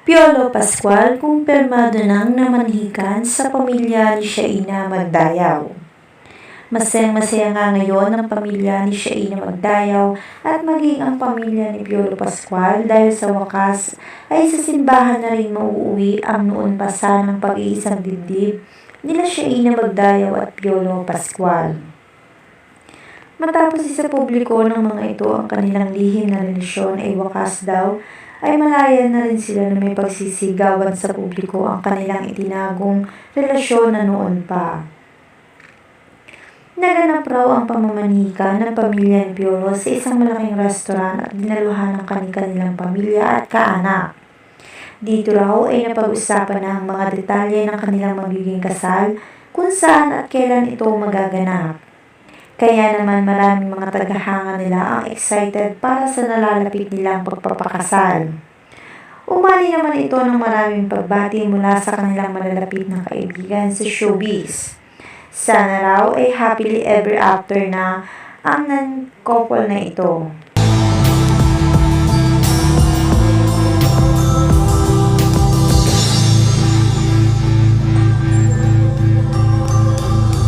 Piolo Pascual kumpirmado nang namanhikan sa pamilya ni Shaina Magdayaw. Masayang-masaya nga ngayon ang pamilya ni Shaina Magdayaw at maging ang pamilya ni Piolo Pascual dahil sa wakas ay sa simbahan na rin mauuwi ang noon pa sanang pag-iisang dibdib nila Shaina Magdayaw at Piolo Pascual. Matapos isa publiko ng mga ito ang kanilang lihim na relasyon ay wakas daw ay malaya na rin sila na may pagsisigawan sa publiko ang kanilang itinagong relasyon na noon pa. Naganap raw ang pamamanika ng pamilya ni Piolo sa isang malaking restaurant at dinaluhan ng kanilang pamilya at kaanak. Dito raw ay napag-usapan na ang mga detalye ng kanilang magiging kasal, kung saan at kailan ito magaganap. Kaya naman maraming mga tagahanga nila ang excited para sa nalalapit nilang pagpapakasal. Umali naman ito ng maraming pagbati mula sa kanilang malalapit na kaibigan sa showbiz. Sana raw ay happily ever after na ang nan-couple na ito.